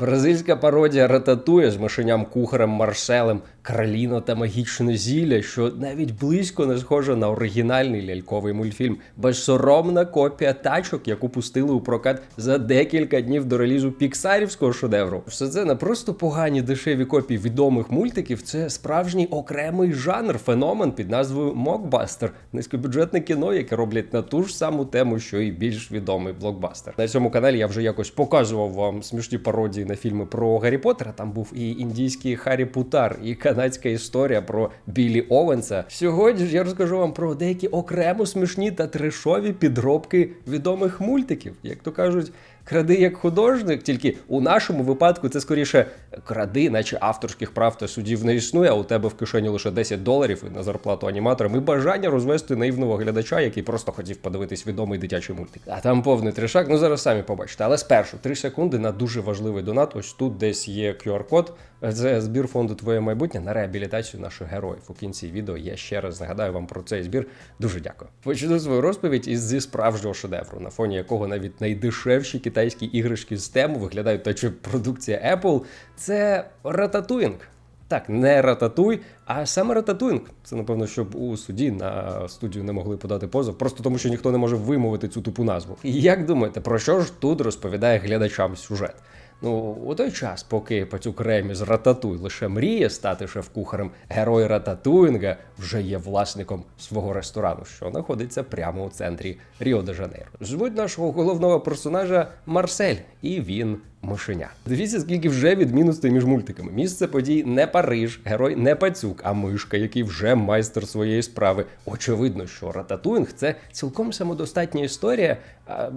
Бразильська пародія рататує з мишеням кухарем Марселем, Краліно та магічне зілля, що навіть близько не схоже на оригінальний ляльковий мультфільм. Безсоромна копія тачок, яку пустили у прокат за декілька днів до релізу піксарівського шедевру. Все це не просто погані дешеві копії відомих мультиків, це справжній окремий жанр, феномен під назвою Мокбастер, низькобюджетне кіно, яке роблять на ту ж саму тему, що і більш відомий блокбастер. На цьому каналі я вже якось показував вам смішні пародії на фільми про Гаррі Поттера. Там був і індійський Харі Путар, і канадська історія про Білі Овенса. Сьогодні ж я розкажу вам про деякі окремо смішні та трешові підробки відомих мультиків, як то кажуть. Кради як художник, тільки у нашому випадку це скоріше кради, наче авторських прав та судів не існує, а у тебе в кишені лише 10 доларів на зарплату аніматорам і бажання розвести наївного глядача, який просто хотів подивитись відомий дитячий мультик. А там повний тришак. ну зараз самі побачите. Але спершу 3 секунди на дуже важливий донат. Ось тут десь є QR-код. Це збір фонду Твоє майбутнє на реабілітацію наших героїв. У кінці відео я ще раз нагадаю вам про цей збір. Дуже дякую. Почну свою розповідь із зі справжнього шедевру, на фоні якого навіть найдешевші китайські іграшки з тему виглядають, наче продукція Apple. Це рататуїнг. Так, не рататуй, а саме рататуїнг. Це напевно, щоб у суді на студію не могли подати позов, просто тому що ніхто не може вимовити цю тупу назву. І як думаєте, про що ж тут розповідає глядачам сюжет? Ну, у той час, поки Пацюк Ремі з Рататуй лише мріє стати шеф-кухарем, герой Рататуїнга вже є власником свого ресторану, що знаходиться прямо у центрі Ріо де Жанейро. Звуть нашого головного персонажа Марсель, і він мишеня. Дивіться, скільки вже відмінностей між мультиками. Місце подій не Париж, герой не пацюк, а мишка, який вже майстер своєї справи. Очевидно, що Рататуїнг це цілком самодостатня історія,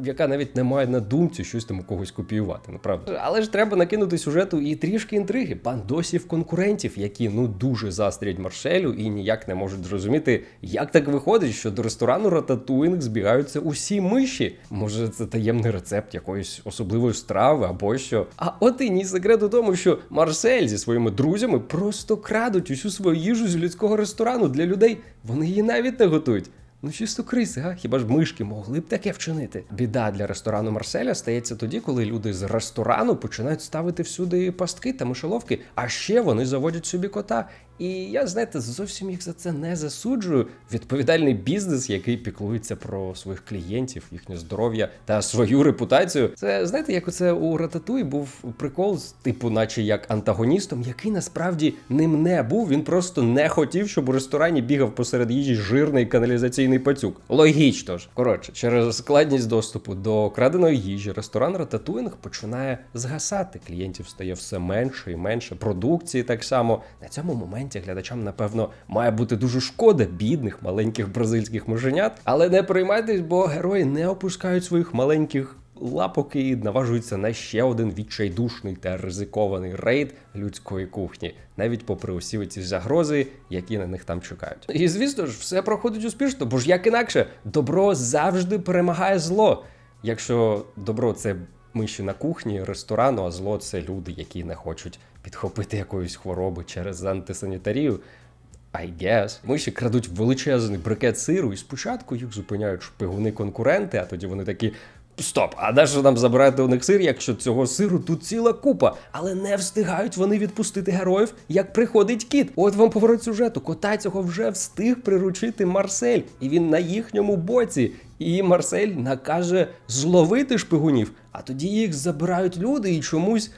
яка навіть не має на думці щось там у когось копіювати. Направда, але ж треба накинути сюжету і трішки інтриги, бандосів конкурентів, які ну дуже застрять Маршелю і ніяк не можуть зрозуміти, як так виходить, що до ресторану Рататуїнг збігаються усі миші. Може, це таємний рецепт якоїсь особливої страви або що. А от і ні секрет у тому, що Марсель зі своїми друзями просто крадуть усю свою їжу з людського ресторану для людей. Вони її навіть не готують. Ну, чисто криси, га? Хіба ж мишки могли б таке вчинити? Біда для ресторану Марселя стається тоді, коли люди з ресторану починають ставити всюди пастки та мишоловки, а ще вони заводять собі кота. І я, знаєте, зовсім їх за це не засуджую. Відповідальний бізнес, який піклується про своїх клієнтів, їхнє здоров'я та свою репутацію. Це знаєте, як оце у Рататуї був прикол, типу, наче як антагоністом, який насправді ним не був. Він просто не хотів, щоб у ресторані бігав посеред їжі жирний каналізаційний пацюк. Логічно ж. Коротше, через складність доступу до краденої їжі ресторан Рататуїнг починає згасати. Клієнтів стає все менше і менше. Продукції так само на цьому моменті глядачам, напевно, має бути дуже шкода бідних маленьких бразильських муженят. Але не приймайтесь, бо герої не опускають своїх маленьких лапок і наважуються на ще один відчайдушний та ризикований рейд людської кухні, навіть попри усі ці загрози, які на них там чекають. І звісно ж, все проходить успішно, бо ж як інакше, добро завжди перемагає зло. Якщо добро це миші на кухні, ресторану, а зло це люди, які не хочуть підхопити якоїсь хвороби через антисанітарію. I guess. Миші крадуть величезний брикет сиру, і спочатку їх зупиняють шпигуни конкуренти, а тоді вони такі. Стоп, а де ж нам забирати у них сир, якщо цього сиру тут ціла купа, але не встигають вони відпустити героїв, як приходить кіт. От вам поворот сюжету. Кота цього вже встиг приручити Марсель, і він на їхньому боці. І Марсель накаже зловити шпигунів, а тоді їх забирають люди і чомусь.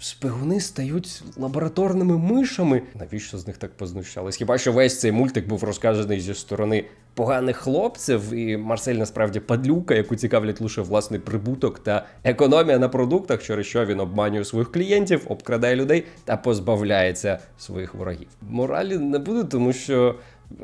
Шпигуни стають лабораторними мишами. Навіщо з них так познущались? Хіба що весь цей мультик був розказаний зі сторони поганих хлопців, і Марсель насправді падлюка, яку цікавлять лише власний прибуток та економія на продуктах, через що він обманює своїх клієнтів, обкрадає людей та позбавляється своїх ворогів. Моралі не буде, тому що.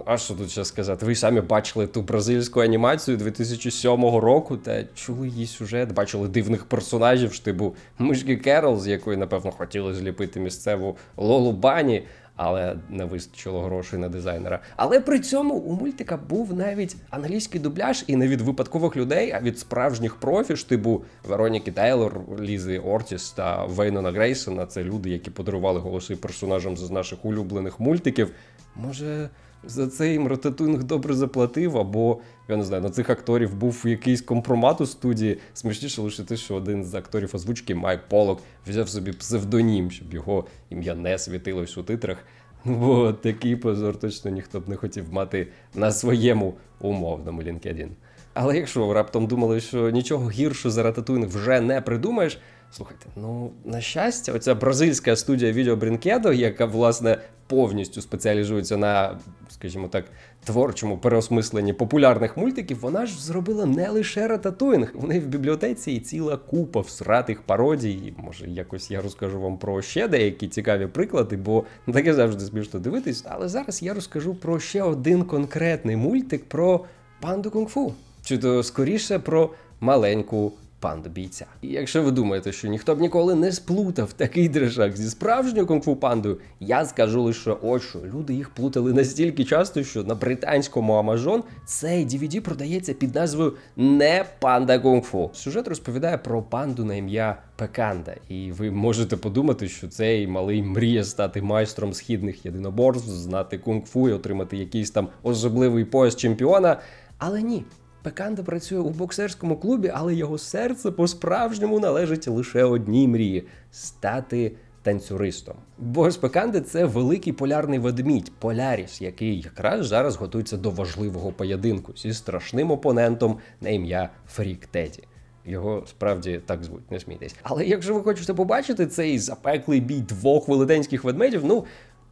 А що тут ще сказати? Ви самі бачили ту бразильську анімацію 2007 року та чули її сюжет, бачили дивних персонажів, штибу мишки Керол, з якої, напевно, хотіли зліпити місцеву Лолу Бані, але не вистачило грошей на дизайнера. Але при цьому у мультика був навіть англійський дубляж, і не від випадкових людей, а від справжніх профі, штибу Вероніки Тейлор, Лізи Ортіс та Вейнона Грейсона. Це люди, які подарували голоси персонажам з наших улюблених мультиків. Може, за це їм Рататуйнг добре заплатив, або я не знаю, на цих акторів був якийсь компромат у студії. Смішніше лише те, що один з акторів озвучки Майк Полок взяв собі псевдонім, щоб його ім'я не світилось у титрах. Бо такий позор точно ніхто б не хотів мати на своєму умовному LinkedIn. Але якщо раптом думали, що нічого гірше за Рататуйнг вже не придумаєш, слухайте, ну на щастя, оця бразильська студія Відео Брінкедо, яка власне повністю спеціалізується на, скажімо так, творчому переосмисленні популярних мультиків, вона ж зробила не лише Рататуйнг. В неї в бібліотеці і ціла купа всратих пародій. Може, якось я розкажу вам про ще деякі цікаві приклади, бо таке завжди смішно дивитись. Але зараз я розкажу про ще один конкретний мультик про панду кунг-фу. Чи то скоріше про маленьку панду бійця. І якщо ви думаєте, що ніхто б ніколи не сплутав такий дрижак зі справжньою кунг-фу пандою, я скажу лише от що люди їх плутали настільки часто, що на британському Амазон цей DVD продається під назвою Не панда кунг-фу. Сюжет розповідає про панду на ім'я Пеканда, і ви можете подумати, що цей малий мріє стати майстром східних єдиноборств, знати кунг-фу і отримати якийсь там особливий пояс чемпіона. Але ні, Пеканда працює у боксерському клубі, але його серце по-справжньому належить лише одній мрії стати танцюристом. Бо ж Пеканди це великий полярний ведмідь Поляріс, який якраз зараз готується до важливого поєдинку зі страшним опонентом на ім'я Фрік Теді. Його справді так звуть, не смійтесь. Але якщо ви хочете побачити цей запеклий бій двох велетенських ведмедів, ну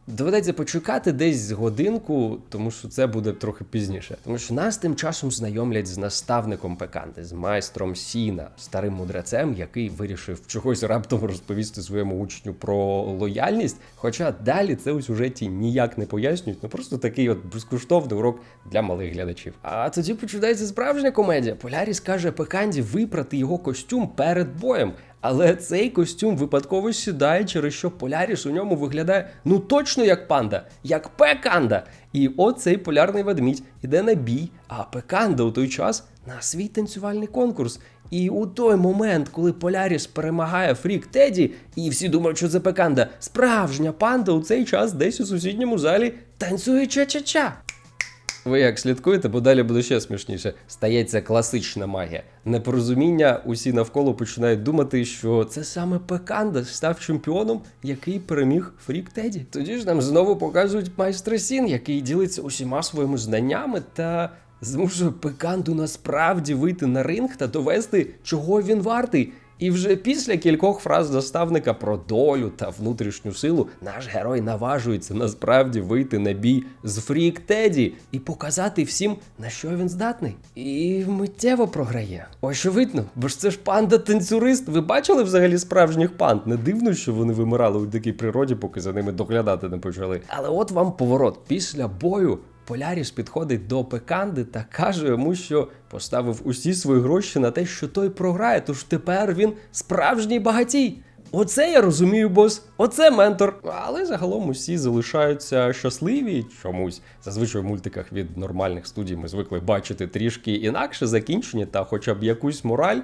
Доведеться почекати десь годинку, тому що це буде трохи пізніше. Тому що нас тим часом знайомлять з наставником Пеканти, з майстром Сіна, старим мудрецем, який вирішив чогось раптом розповісти своєму учню про лояльність. Хоча далі це у сюжеті ніяк не пояснюють, ну просто такий от безкоштовний урок для малих глядачів. А тоді починається справжня комедія. Поляріс каже Пеканді випрати його костюм перед боєм. Але цей костюм випадково сідає, через що Поляріс у ньому виглядає ну точно як панда, як пеканда. І от цей полярний ведмідь іде на бій, а пеканда у той час на свій танцювальний конкурс. І у той момент, коли Поляріс перемагає Фрік Теді, і всі думають, що це пеканда, справжня панда у цей час десь у сусідньому залі танцює ча-ча-ча. Ви як слідкуєте, бо далі буде ще смішніше. Стається класична магія. Непорозуміння, усі навколо починають думати, що це саме Пеканда став чемпіоном, який переміг Фрік Теді. Тоді ж нам знову показують майстра Сін, який ділиться усіма своїми знаннями та змушує Пеканду насправді вийти на ринг та довести, чого він вартий. І вже після кількох фраз наставника про долю та внутрішню силу наш герой наважується насправді вийти на бій з Фрік Теді і показати всім, на що він здатний. І миттєво програє. Очевидно, бо ж це ж панда-танцюрист. Ви бачили взагалі справжніх панд? Не дивно, що вони вимирали у дикій природі, поки за ними доглядати не почали. Але от вам поворот після бою. Поляріс підходить до Пеканди та каже йому, що поставив усі свої гроші на те, що той програє, тож тепер він справжній багатій. Оце я розумію, бос, оце ментор. Але загалом усі залишаються щасливі чомусь. Зазвичай в мультиках від нормальних студій ми звикли бачити трішки інакше закінчення та хоча б якусь мораль.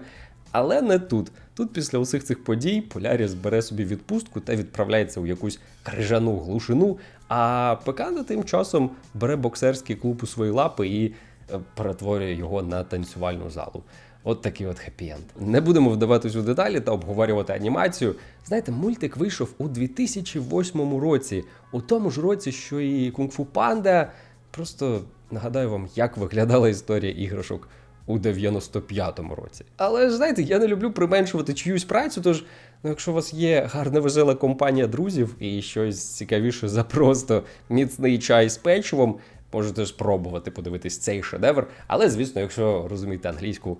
Але не тут. Тут після усіх цих подій Поляріс бере собі відпустку та відправляється у якусь крижану глушину. А Пеканда тим часом бере боксерський клуб у свої лапи і е, перетворює його на танцювальну залу. От такий от хеппі-енд. Не будемо вдаватись у деталі та обговорювати анімацію. Знаєте, мультик вийшов у 2008 році, у тому ж році, що і Кунг-Фу Панда. Просто нагадаю вам, як виглядала історія іграшок у 95-му році. Але знаєте, я не люблю применшувати чиюсь працю, тож ну, якщо у вас є гарна весела компанія друзів і щось цікавіше за просто міцний чай з печивом, можете спробувати подивитись цей шедевр. Але, звісно, якщо розумієте англійську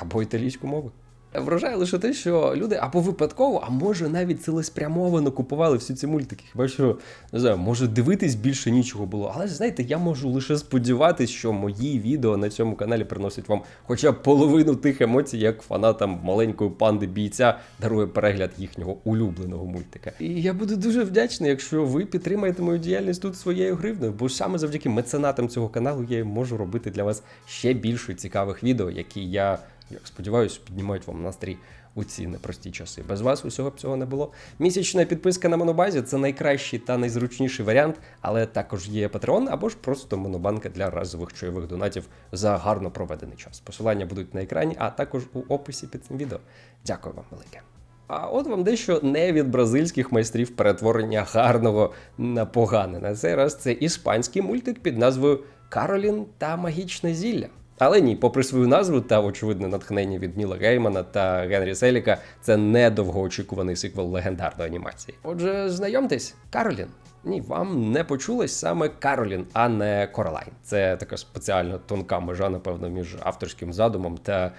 або італійську мову. Вражає лише те, що люди або випадково, а може навіть цілеспрямовано купували всі ці мультики. Хіба що не знаю, може дивитись більше нічого було. Але знаєте, я можу лише сподіватися, що мої відео на цьому каналі приносять вам хоча б половину тих емоцій, як фанатам маленької панди бійця дарує перегляд їхнього улюбленого мультика. І я буду дуже вдячний, якщо ви підтримаєте мою діяльність тут своєю гривною, бо саме завдяки меценатам цього каналу я можу робити для вас ще більше цікавих відео, які я як сподіваюся, піднімають вам настрій у ці непрості часи. Без вас усього б цього не було. Місячна підписка на Монобазі це найкращий та найзручніший варіант, але також є Patreon або ж просто монобанка для разових чайових донатів за гарно проведений час. Посилання будуть на екрані, а також у описі під цим відео. Дякую вам велике. А от вам дещо не від бразильських майстрів перетворення гарного на погане. На цей раз це іспанський мультик під назвою Каролін та магічне зілля. Але ні, попри свою назву та очевидне натхнення від Ніла Геймана та Генрі Селіка, це не довгоочікуваний сиквел легендарної анімації. Отже, знайомтесь, Каролін. Ні, вам не почулось саме Каролін, а не Королайн. Це така спеціально тонка межа, напевно, між авторським задумом та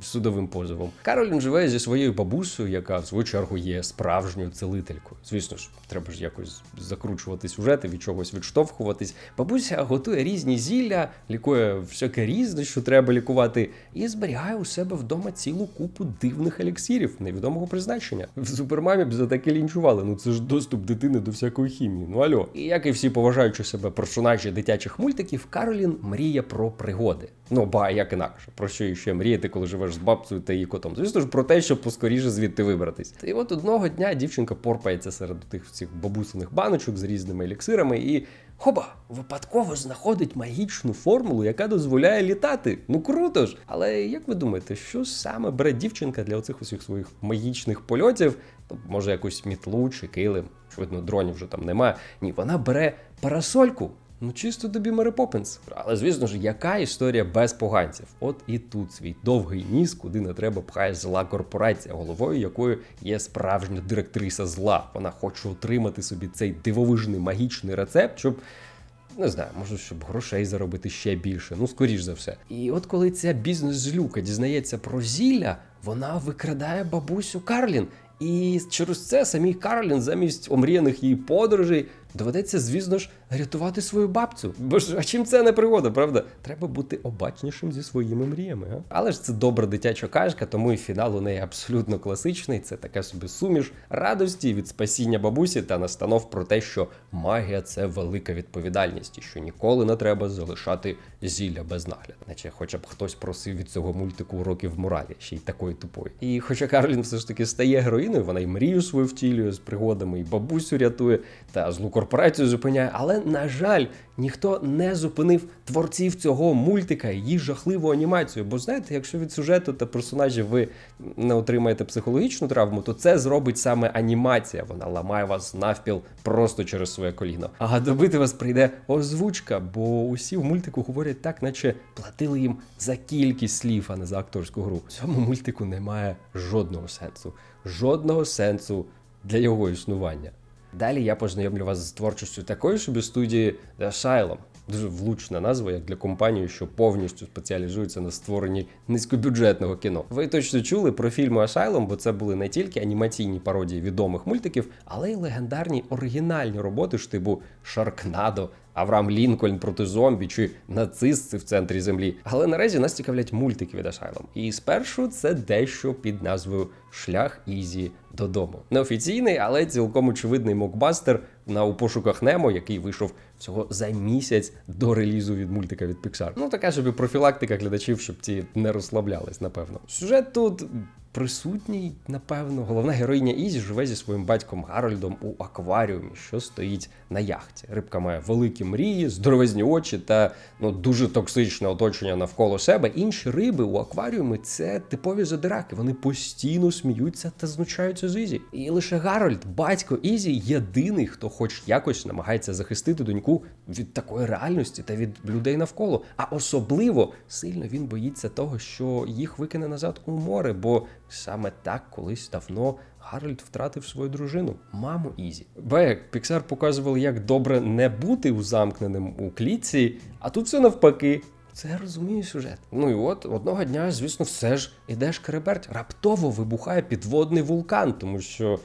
судовим позовом. Каролін живе зі своєю бабусею, яка в свою чергу є справжньою целителькою. Звісно ж, треба ж якось закручувати сюжети, від чогось відштовхуватись. Бабуся готує різні зілля, лікує всяке різне, що треба лікувати, і зберігає у себе вдома цілу купу дивних еліксирів невідомого призначення. В супермамі б за таке лінчували. Ну це ж доступ дитини до всякої хімії. Ну альо. І як і всі поважаючи себе персонажі дитячих мультиків, Каролін мріє про пригоди. Ну ба як інакше, про що іще мріяти, коли живеш з бабцею та її котом. Звісно ж, про те, щоб поскоріше звідти вибратись. І от одного дня дівчинка порпається серед тих всіх бабусиних баночок з різними еліксирами і. Хоба, випадково знаходить магічну формулу, яка дозволяє літати. Ну круто ж! Але як ви думаєте, що саме бере дівчинка для оцих усіх своїх магічних польотів? Ну, може, якусь мітлу чи килим, очевидно, дронів вже там немає. Ні, вона бере парасольку. Ну, чисто тобі Мері Поппінс. Але звісно ж, яка історія без поганців? От і тут свій довгий ніс, куди не треба пхає зла корпорація, головою якої є справжня директриса зла. Вона хоче отримати собі цей дивовижний магічний рецепт, щоб. Не знаю, може, щоб грошей заробити ще більше, ну скоріш за все. І от коли ця бізнес-злюка дізнається про зілля, вона викрадає бабусю Карлін. І через це самій Карлін замість омріяних її подорожей доведеться, звісно ж, рятувати свою бабцю. Бо ж а чим це не пригода, правда? Треба бути обачнішим зі своїми мріями. А? Але ж це добра дитяча кашка, тому і фінал у неї абсолютно класичний. Це така собі суміш радості від спасіння бабусі та настанов про те, що магія це велика відповідальність, і що ніколи не треба залишати зілля без нагляду. Наче хоча б хтось просив від цього мультику уроків моралі, ще й такої тупої. І хоча Карлін все ж таки стає героїною, вона й мрію свою втілює з пригодами, і бабусю рятує та злу корпорацію зупиняє. Але на жаль, ніхто не зупинив творців цього мультика, її жахливу анімацію. Бо знаєте, якщо від сюжету та персонажів ви не отримаєте психологічну травму, то це зробить саме анімація. Вона ламає вас навпіл просто через своє коліно. А добити вас прийде озвучка, бо усі в мультику говорять так, наче платили їм за кількість слів, а не за акторську гру. В цьому мультику немає жодного сенсу, жодного сенсу для його існування. Далі я познайомлю вас з творчістю такої собі студії Asylum. Дуже влучна назва, як для компанії, що повністю спеціалізується на створенні низькобюджетного кіно. Ви точно чули про фільми Asylum, бо це були не тільки анімаційні пародії відомих мультиків, але й легендарні оригінальні роботи штибу Шаркнадо, Авраам Лінкольн проти зомбі чи нацисти в центрі землі. Але наразі нас цікавлять мультики від Asylum. І спершу це дещо під назвою Шлях Ізі додому. Неофіційний, але цілком очевидний мокбастер на у пошуках Немо, який вийшов всього за місяць до релізу від мультика від Pixar. Ну така собі профілактика глядачів, щоб ті не розслаблялись, напевно. Сюжет тут. Присутній, напевно, головна героїня Ізі живе зі своїм батьком Гарольдом у акваріумі, що стоїть на яхті. Рибка має великі мрії, здоровезні очі та ну дуже токсичне оточення навколо себе. Інші риби у акваріумі це типові задираки. Вони постійно сміються та знущаються з Ізі. І лише Гарольд, батько Ізі, єдиний, хто, хоч якось, намагається захистити доньку від такої реальності та від людей навколо. А особливо сильно він боїться того, що їх викине назад у море, бо саме так колись давно Гарольд втратив свою дружину, маму Ізі. Бек, Піксар показували, як добре не бути узамкненим у клітці, а тут все навпаки. Це я розумію сюжет. Ну і от одного дня, звісно, все ж іде шкереберть. Раптово вибухає підводний вулкан, тому що.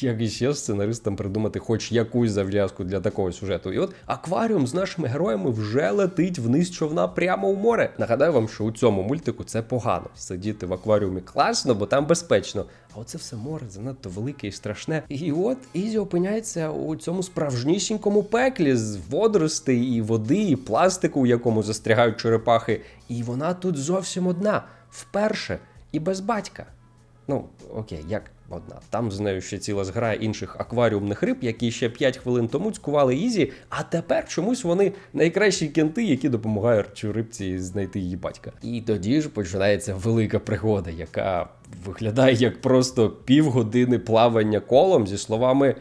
Як іще сценаристам придумати хоч якусь зав'язку для такого сюжету. І от акваріум з нашими героями вже летить вниз човна прямо у море. Нагадаю вам, що у цьому мультику це погано. Сидіти в акваріумі класно, бо там безпечно. А оце все море занадто велике і страшне. І от Ізі опиняється у цьому справжнісінькому пеклі з водоростей і води, і пластику, у якому застрягають черепахи. І вона тут зовсім одна, вперше і без батька. Ну, окей, як одна. Там з нею ще ціла зграя інших акваріумних риб, які ще 5 хвилин тому цькували Ізі, а тепер чомусь вони найкращі кенти, які допомагають рибці знайти її батька. І тоді ж починається велика пригода, яка виглядає як просто півгодини плавання колом зі словами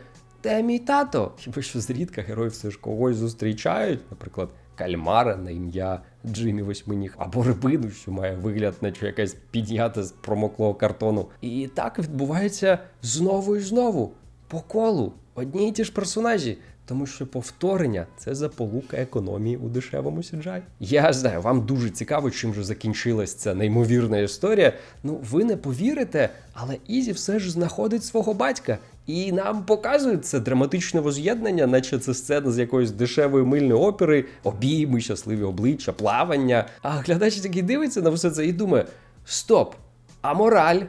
Де мій тато? Хіба що зрідка герої все ж когось зустрічають, наприклад. Кальмара на ім'я Джиммі Восьминіг, або рибину, що має вигляд, наче якась піднята з промоклого картону. І так відбувається знову і знову по колу. Одні й ті ж персонажі. Тому що повторення це заполука економії у дешевому сіджай. Я знаю, вам дуже цікаво, чим же закінчилась ця неймовірна історія. Ну, ви не повірите, але Ізі все ж знаходить свого батька. І нам показують це драматичне воз'єднання, наче це сцена з якоїсь дешевої мильної опери, обійми, щасливі обличчя, плавання. А глядач такий дивиться на все це і думає: стоп, а мораль?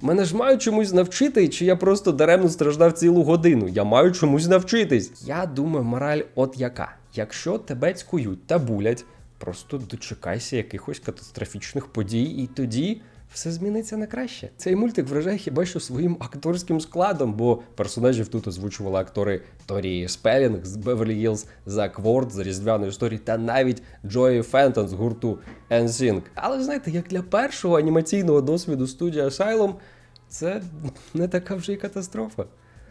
Мене ж мають чомусь навчити, чи я просто даремно страждав цілу годину. Я маю чомусь навчитись. Я думаю, мораль от яка. Якщо тебе цькують та булять, просто дочекайся якихось катастрофічних подій, і тоді все зміниться на краще. Цей мультик вражає хіба що своїм акторським складом, бо персонажів тут озвучували актори Торі Спелінг з Беверлі Гілз, Зак Ворд з різдвяної історії та навіть Джої Фентон з гурту NSYNC. Але знаєте, як для першого анімаційного досвіду студії Asylum, це не така вже й катастрофа.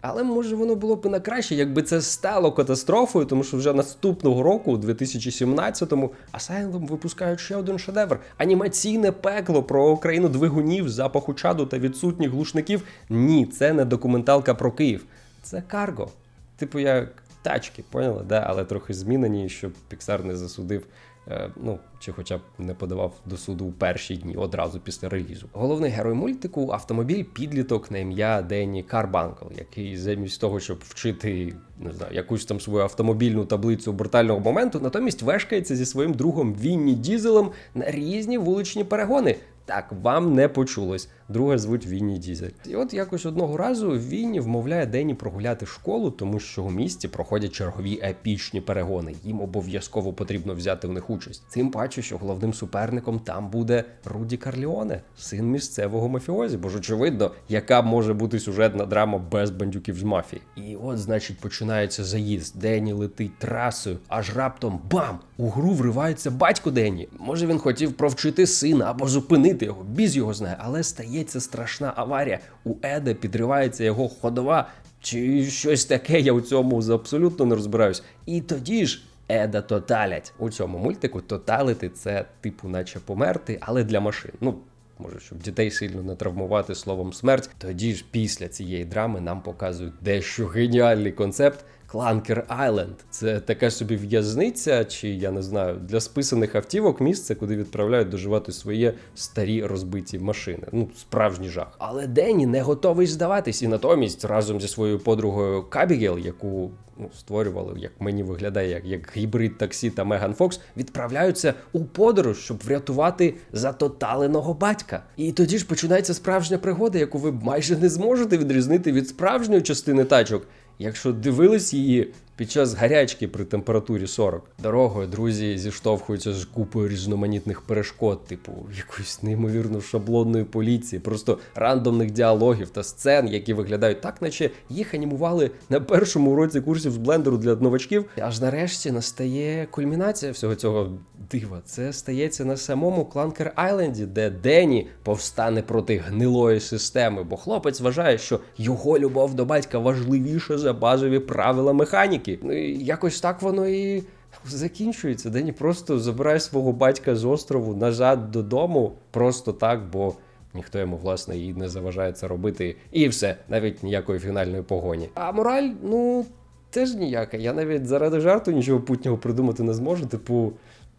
Але може воно було б на краще, якби це стало катастрофою, тому що вже наступного року, у 2017-му, Asylum випускають ще один шедевр: анімаційне пекло про країну двигунів, запаху чаду та відсутніх глушників. Ні, це не документалка про Київ, це карго. Типу, як тачки, поняла? Да? Але трохи змінені, щоб Pixar не засудив. Е, Ну, чи хоча б не подавав до суду у перші дні одразу після релізу. Головний герой мультику автомобіль підліток на ім'я Денні Карбанкл, який замість того, щоб вчити не знаю, якусь там свою автомобільну таблицю брутального моменту, натомість вешкається зі своїм другом Вінні Дізелем на різні вуличні перегони. Так, вам не почулось. Друга звуть Вінні Дізель. І от якось одного разу Вінні вмовляє Дені прогуляти школу, тому що у місті проходять чергові епічні перегони. Їм обов'язково потрібно взяти в них участь. Тим паче, що головним суперником там буде Руді Карліоне, син місцевого мафіозі. Бо ж очевидно, яка може бути сюжетна драма без бандюків з мафії. І от, значить, починається заїзд. Дені летить трасою, аж раптом бам! У гру вривається батько Дені. Може він хотів провчити сина або зупинити його, біз його знає, але стається страшна аварія. У Еда підривається його ходова, чи щось таке. Я у цьому абсолютно не розбираюсь. І тоді ж. Еда тоталять у цьому мультику. Тоталити це типу, наче померти, але для машин. Ну може, щоб дітей сильно не травмувати словом смерть. Тоді ж після цієї драми нам показують дещо геніальний концепт. Кланкер Айленд це така собі в'язниця, чи я не знаю, для списаних автівок місце, куди відправляють доживати своє старі розбиті машини. Ну, справжній жах. Але Денні не готовий здаватись, і натомість разом зі своєю подругою Кабігел, яку ну, створювали, як мені виглядає, як, як гібрид таксі та Меган Фокс, відправляються у подорож, щоб врятувати затоталеного батька. І тоді ж починається справжня пригода, яку ви майже не зможете відрізнити від справжньої частини тачок. Якщо дивились її під час гарячки при температурі 40. Дорогою друзі зіштовхуються з купою різноманітних перешкод, типу якоїсь неймовірно шаблонної поліції, просто рандомних діалогів та сцен, які виглядають так, наче їх анімували на першому уроці курсів з блендеру для новачків. Аж нарешті настає кульмінація всього цього дива. Це стається на самому Кланкер Айленді, де Дені повстане проти гнилої системи, бо хлопець вважає, що його любов до батька важливіша за базові правила механіки. Ну і якось так воно і закінчується. Дені просто забирає свого батька з острову назад додому, просто так, бо. Ніхто йому, власне, і не заважає це робити. І все, навіть ніякої фінальної погоні. А мораль, ну, теж ніяка. Я навіть заради жарту нічого путнього придумати не зможу. Типу,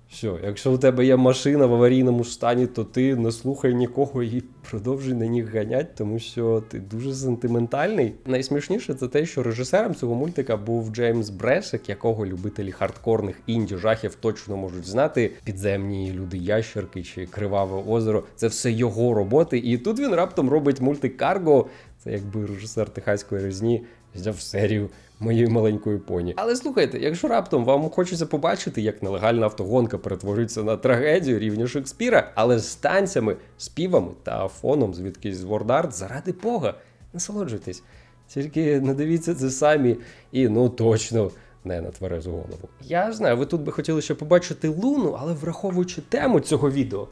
що, якщо у тебе є машина в аварійному стані, то ти не слухай нікого і продовжуй на них ганять, тому що ти дуже сентиментальний. Найсмішніше це те, що режисером цього мультика був Джеймс Брешек, якого любителі хардкорних інді жахів точно можуть знати. Підземні люди ящерки чи криваве озеро. Це все його роботи. І тут він раптом робить мультик Карго. Це якби режисер техаської різні взяв серію моєї маленької поні. Але слухайте, якщо раптом вам хочеться побачити, як нелегальна автогонка перетворюється на трагедію рівня Шекспіра, але з танцями, співами та фоном звідкись з Вордарт, заради Бога, насолоджуйтесь. Тільки не дивіться це самі і ну точно не на тверезу голову. Я знаю, ви тут би хотіли ще побачити луну, але враховуючи тему цього відео,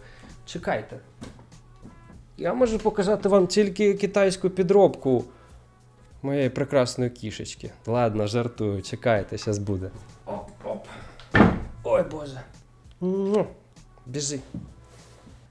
чекайте. Я можу показати вам тільки китайську підробку моєї прекрасної кішечки. Ладно, жартую, чекайте, зараз буде. Оп-оп. Ой Боже. Му. Біжи.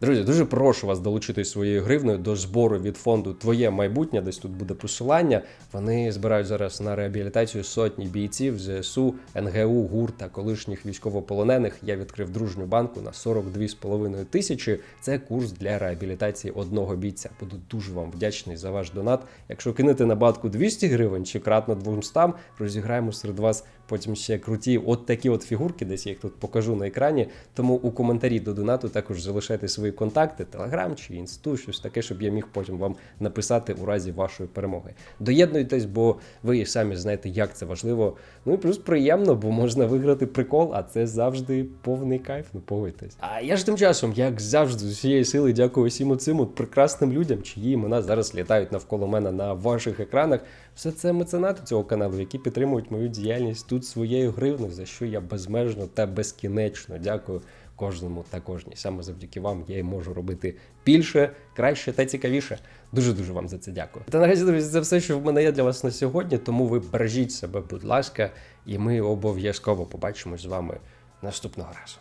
Друзі, дуже прошу вас долучитись своєю гривною до збору від фонду Твоє майбутнє. Десь тут буде посилання. Вони збирають зараз на реабілітацію сотні бійців ЗСУ, НГУ, ГУР та колишніх військовополонених. Я відкрив дружню банку на 42,5 тисячі. Це курс для реабілітації одного бійця. Буду дуже вам вдячний за ваш донат. Якщо кинете на банку 200 гривень чи кратно 200, розіграємо серед вас потім ще круті от такі от фігурки, десь я їх тут покажу на екрані. Тому у коментарі до донату також залишайте свої контакти, телеграм чи інсту, щось таке, щоб я міг потім вам написати у разі вашої перемоги. Доєднуйтесь, бо ви самі знаєте, як це важливо. Ну і плюс приємно, бо можна виграти прикол, а це завжди повний кайф. Ну погодьтесь. А я ж тим часом, як завжди, з усієї сили дякую всім оцим прекрасним людям, чиї імена зараз літають навколо мене на ваших екранах. Все це меценати цього каналу, які підтримують мою діяльність тут своєю гривною, за що я безмежно та безкінечно дякую кожному та кожній. Саме завдяки вам я і можу робити більше, краще та цікавіше. Дуже дуже вам за це дякую. Та наразі, друзі, це все, що в мене є для вас на сьогодні. Тому ви бережіть себе, будь ласка, і ми обов'язково побачимось з вами наступного разу.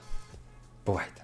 Бувайте!